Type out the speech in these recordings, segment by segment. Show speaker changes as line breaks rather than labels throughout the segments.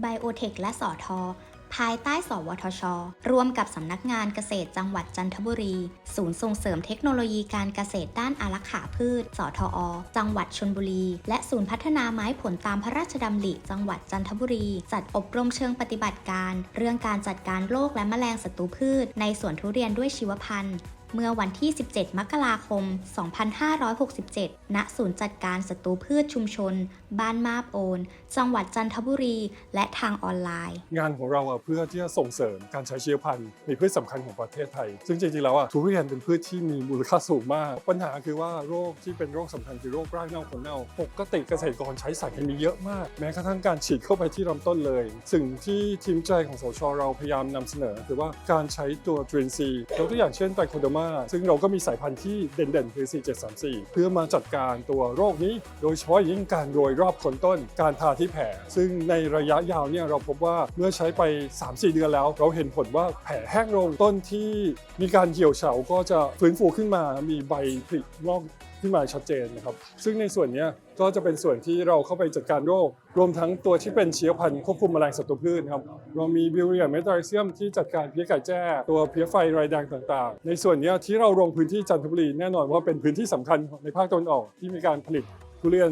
ไบโอเทคและสอทอภายใต้สวทช ร่วมกับสำนักงานเกษตรจังหวัดจันทบุรี ศูนย์ส่งเสริมเทคโนโลยีการเกษตรด้านอารักขาพืช สทอ จังหวัดชนบุรี และศูนย์พัฒนาไม้ผลตามพระราชดำริ จังหวัดจันทบุรี จัดอบรมเชิงปฏิบัติการ เรื่องการจัดการโรคและแมลงศัตรูพืช ในสวนทุเรียนด้วยชีวพันธุ์ เมื่อวันที่ 17 มกราคม 2567 ณ ศูนย์จัดการศัตรูพืชชุมชน บ้านมาบโอน จังหวัดจันทบุรี และทางออนไลน์
งานของเราเพื่อที่จะส่งเสริมการใช้เชีวพันธุ์ในพืชสำคัญของประเทศไทย ซึ่งจริงๆแล้วทุเรียนเป็นพืชที่มีมูลค่าสูงมาก ปัญหาคือว่าโรคที่เป็นโรคสำคัญคือโรครากเน่าผลเน่า ปกติเกษตรกรใช้สารเคมีเยอะมาก แม้กระทั่งการฉีดเข้าไปที่ลำต้นเลย สิ่งที่ทีมใจของสชเราพยายามนำเสนอ คือว่าการใช้ตัวดรินซียกตัวอย่างเช่นไตโคโดมาซึ่งเราก็มีสายพันธุ์ที่เด่นๆ คือ 4734 เพื่อมาจัดการตัวโรคนี้ โดยเฉพาะยิ่งการโรยรอบคนต้น การทาที่แผล ซึ่งในระยะยาวเนี่ยเราพบว่าเมื่อใช้ไป 3-4 เดือนแล้ว เราเห็นผลว่าแผลแห้งลงต้นที่มีการเหี่ยวเฉาก็จะฟื้นฟูขึ้นมา มีใบผลิงอก ที่มาชัดเจนนะครับ ซึ่งในส่วนนี้ก็จะเป็นส่วนที่เราเข้าไปจัดการโรค รวมทั้งตัวที่เป็นเชื้อพันธุ์ควบคุมแมลงศัตรูพืชครับเรามีบิวเรียเมตาเซียมที่จัดการเพี้ยไก่แจ้ตัวเพี้ยไฟไรแดงต่างๆ ในส่วนนี้ที่เราลงพื้นที่จันทบุรีแน่นอนว่าเป็นพื้นที่สำคัญในภาคตะวันออกที่มีการผลิตทุเรียน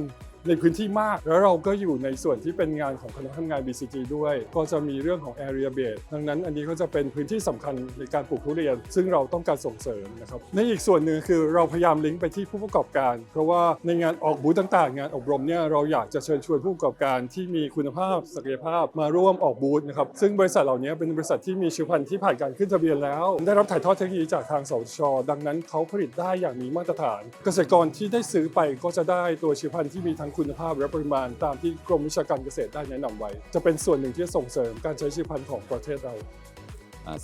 ในพื้นที่มาก แล้วเราก็อยู่ในส่วนที่เป็นงานของคณะทำงาน BCG ด้วย ก็จะมีเรื่องของ area base ดังนั้นอันนี้ก็จะเป็นพื้นที่สำคัญในการปลูกทุเรียน ซึ่งเราต้องการส่งเสริมนะครับในอีกส่วนหนึ่งคือเราพยายามลิงก์ไปที่ผู้ประกอบการ เพราะว่าในงานออกบูธต่างๆ งานอบรมเนี่ยเราอยากจะเชิญชวนผู้ประกอบการที่มีคุณภาพศักยภาพมาร่วมออกบูธนะครับซึ่งบริษัทเหล่านี้เป็นบริษัทที่มีชีวพันธุ์ที่ผ่านการขึ้นทะเบียนแล้ว ได้รับถ่ายทอดเทคโนโลยีจากทางสชดังนั้นเขาผลิตได้อย่างมีมาตรฐาน เกษตรกรที่ได้ซื้อไปก็จะได้ตัวชีวพันธุ์ที่มีทั้งคุณภาพและปริมาณตามที่กรมวิชาการเกษตรได้แนะนำไว้ จะเป็นส่วนหนึ่งที่ส่งเสริมการใช้ชีพันธุ์ของประเทศเรา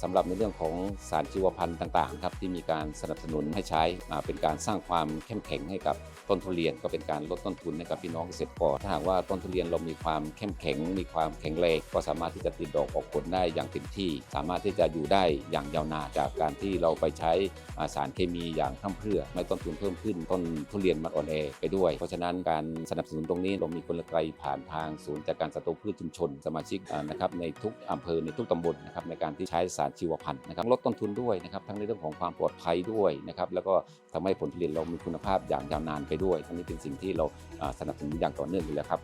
สำหรับในเรื่องของสารชีวพันธุ์ต่างๆครับที่มีการสนับสนุนให้ใช้เป็นการสร้างความเข้มแข็งให้กับต้นทุเรียนก็เป็นการลดต้นทุนให้กับพี่น้องเกษตรกรถ้าหากว่าต้นทุเรียนเรามีความเข้มแข็ง มีความแข็งแรงก็สามารถที่จะติดดอกออกผลได้อย่างเต็มที่ สามารถที่จะอยู่ได้อย่างยาวนานจากการที่เราไปใช้สารเคมีอย่างพร่ำเพื่อไม่ต้นทุนเพิ่มขึ้นต้นทุเรียนมันอ่อนแอไปด้วย เพราะฉะนั้นการสนับสนุนตรงนี้เรามีกลไกผ่านทางศูนย์จัดการศัตรูพืชชุมชนสมาชิกนะครับในทุกอำเภอในทุกตำบลนะครับในการที่ใช้สารชีวพันธุ์นะครับลดต้นทุนด้วยนะครับทั้งในเรื่องของความปลอดภัยด้วยนะครับแล้วก็ทำให้ผลผลิตเรามีคุณภาพอย่างยาวนานไปด้วยทั้งนี้เป็นสิ่งที่เราอ่าสนับสนุนอย่างต่อเนื่องอยู่แล้วครับ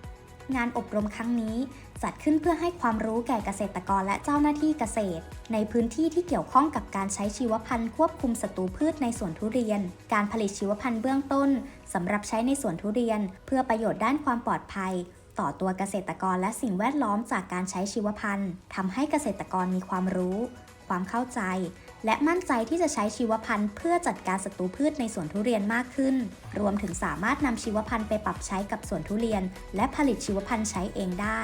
งานอบรมครั้งนี้จัดขึ้นเพื่อให้ความรู้แก่เกษตรกรและเจ้าหน้าที่เกษตร ในพื้นที่ที่เกี่ยวข้องกับการใช้ชีวพันธุ์ควบคุมศัตรูพืชในสวนทุเรียน การผลิตชีวพันธุ์เบื้องต้นสำหรับใช้ในสวนทุเรียน เพื่อประโยชน์ด้านความปลอดภัย ต่อตัวเกษตรกรและสิ่งแวดล้อมจากการใช้ชีวพันธุ์ทำให้เกษตรกรมีความรู้ ความเข้าใจ และมั่นใจที่จะใช้ชีวพันธุ์เพื่อจัดการศัตรูพืชในสวนทุเรียนมากขึ้น รวมถึงสามารถนำชีวพันธุ์ไปปรับใช้กับสวนทุเรียน และผลิตชีวพันธุ์ใช้เองได้